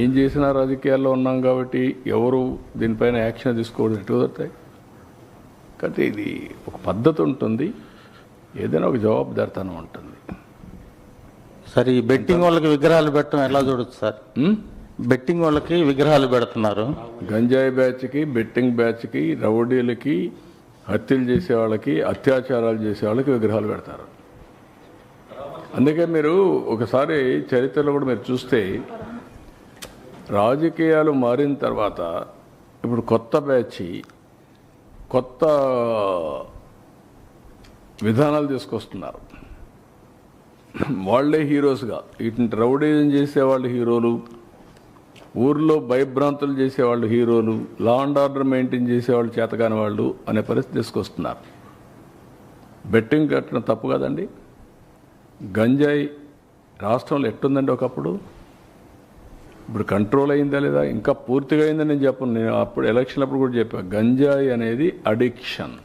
ఏం చేసినా రాజకీయాల్లో ఉన్నాం కాబట్టి ఎవరు దీనిపైన యాక్షన్ తీసుకోవడం ఎటు కుదురుతాయి కాబట్టి ఇది ఒక పద్ధతి ఉంటుంది. ఏదైనా ఒక జవాబుదారితనం ఉంటుంది. సార్ ఈ బెట్టింగ్ వాళ్ళకి విగ్రహాలు పెట్టడం ఎలా చూడొచ్చు సార్? బెట్టింగ్ వాళ్ళకి విగ్రహాలు పెడుతున్నారు. గంజాయి బ్యాచ్కి బెట్టింగ్ బ్యాచ్కి రౌడీలకి హత్యలు చేసే వాళ్ళకి అత్యాచారాలు చేసే వాళ్ళకి విగ్రహాలు పెడతారు. అందుకే మీరు ఒకసారి చరిత్రలో కూడా మీరు చూస్తే రాజకీయాలు మారిన తర్వాత ఇప్పుడు కొత్త బ్యాచ్ కొత్త విధానాలు తీసుకొస్తున్నారు. వాళ్ళే హీరోస్గా. వీటిని రౌడీజం చేసేవాళ్ళు హీరోలు ఊర్లో భయభ్రాంతులు చేసేవాళ్ళు హీరోలు లా అండ్ ఆర్డర్ మెయింటైన్ చేసేవాళ్ళు చేతకాని వాళ్ళు అనే పరిస్థితి తీసుకొస్తున్నారు. బెట్టింగ్ కట్టడం తప్పు కదండి. గంజాయి రాష్ట్రంలో ఎట్టుందండి ఒకప్పుడు? ఇప్పుడు కంట్రోల్ అయిందా లేదా? ఇంకా పూర్తిగా అయిందని నేను చెప్పను. నేను అప్పుడు ఎలక్షన్ అప్పుడు కూడా చెప్పాను గంజాయి అనేది అడిక్షన్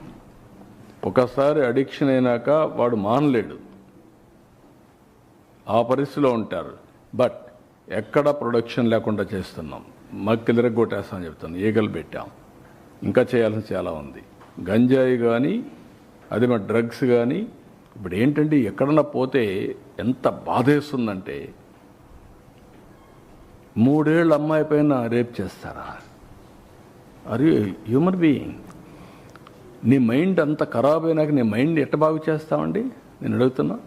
ఒకసారి అడిక్షన్ అయినాక వాడు మానలేడు. ఆ పరిస్థితిలో ఉంటారు. బట్ ఎక్కడ ప్రొడక్షన్ లేకుండా చేస్తున్నాం? మక్కిలిరగ కొట్టేస్తామని చెప్తాను ఈగలు పెట్టాం. ఇంకా చేయాల్సిన చాలా ఉంది. గంజాయి కానీ అదే మా డ్రగ్స్ కానీ ఇప్పుడు ఏంటంటే ఎక్కడన్నా పోతే ఎంత బాధేస్తుందంటే మూడేళ్ళ అమ్మాయి పైన రేప్ చేస్తారా? అరే హ్యూమన్ బీయింగ్ నీ మైండ్ అంత ఖరాబ్ అయినాక నీ మైండ్ ఎట్ట బాగు చేస్తామండి నేను అడుగుతున్నా.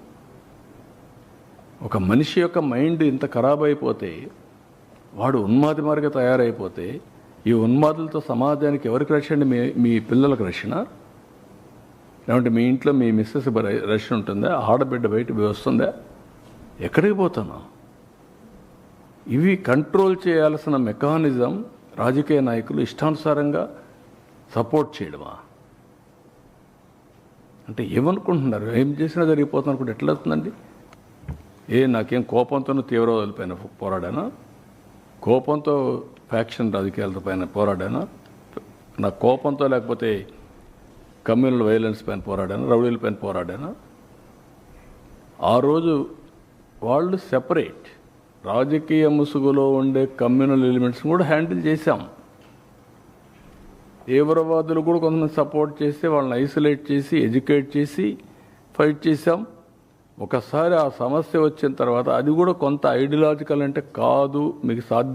ఒక మనిషి యొక్క మైండ్ ఇంత ఖరాబ్ అయిపోతే వాడు ఉన్మాది మార్గ తయారైపోతే ఈ ఉన్మాదులతో సమాజానికి ఎవరికి రక్షణ మీ మీ పిల్లలకు రక్షణ? లేదంటే మీ ఇంట్లో మీ మిస్సెస్ రష్ రక్షణ ఉంటుందా? ఆడబిడ్డ బయట వస్తుందా? ఎక్కడికి పోతున్నావు? ఇవి కంట్రోల్ చేయాల్సిన మెకానిజం రాజకీయ నాయకులు ఇష్టానుసారంగా సపోర్ట్ చేయడమా? అంటే ఏమనుకుంటున్నారు? ఏం చేసినా జరిగిపోతుంది అనుకుంటే ఎట్లా అవుతుందండి? ఏ నాకేం కోపంతోనూ తీవ్రవాదుల పైన పోరాడానా? కోపంతో ఫ్యాక్షన్ రాజకీయాలతో పైన పోరాడానా? నా కోపంతో లేకపోతే కమ్యూనల్ వైలెన్స్ పైన పోరాడాను? రౌడీల పైన పోరాడాను? ఆ రోజు వాళ్ళు సెపరేట్ రాజకీయ ముసుగులో ఉండే కమ్యూనల్ ఎలిమెంట్స్ కూడా హ్యాండిల్ చేశాం. తీవ్రవాదులు కూడా కొంతమంది సపోర్ట్ చేస్తే వాళ్ళని ఐసోలేట్ చేసి ఎడ్యుకేట్ చేసి ఫైట్ చేశాం. ఒకసారి ఆ సమస్య వచ్చిన తర్వాత అది కూడా కొంత ఐడియలాజికల్ అంటే కాదు మీకు సాధ్యం